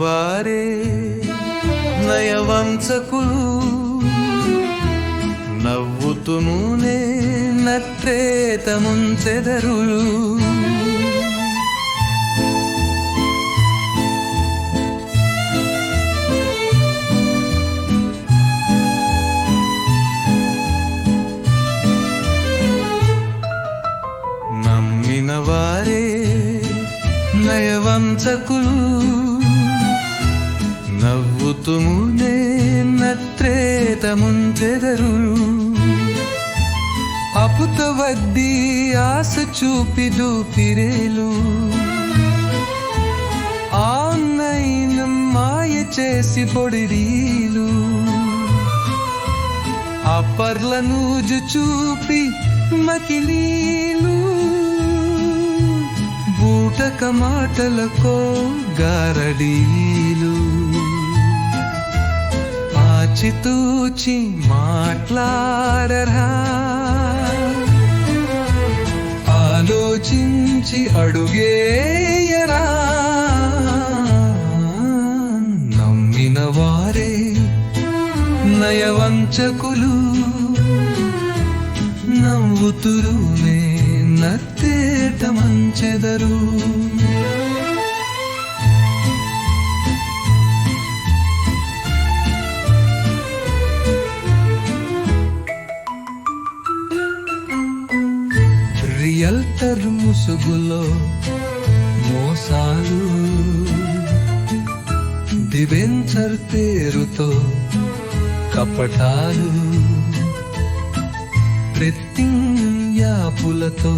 వారే నయవంచకులు నవ్వుతునూనే నట్రేత నయవంచకులు. నవ్వుతుమునే నత్రేత ముంచెదరు అపుత వడ్డీ ఆశ చూపి దూపిరేలు. ఆన్నైన మాయ చేసి పొడిరీలు. అప్పర్ల నూజు చూపి మకిలీలు. బూటక మాటలకో గారడీలు. ఆచితూచి మాట్లాడరా. ఆలోచించి అడుగేయరా. నమ్మిన వారే నయవంచకులు. నవ్వుతురునే నత్తేట మంచెదరు. రియల్టర్ ముసుగులో మోసాలు. దివెంచర్ పేరుతో కపటాలు. ప్రత్యాపులతో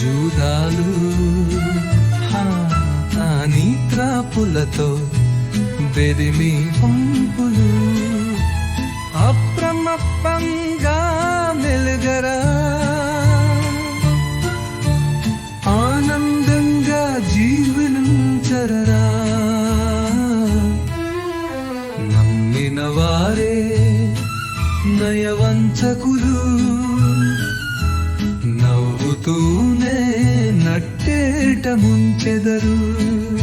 జూదాలు. నీత్రాపులతో బెదిమి పంపులు. అప్రమత్తంగా మెలుగరా. ఆనందంగా జీవనంచరరా నమ్మిన వారే నయవంచకులు. నవ్వుతూనే ముంచెదరు.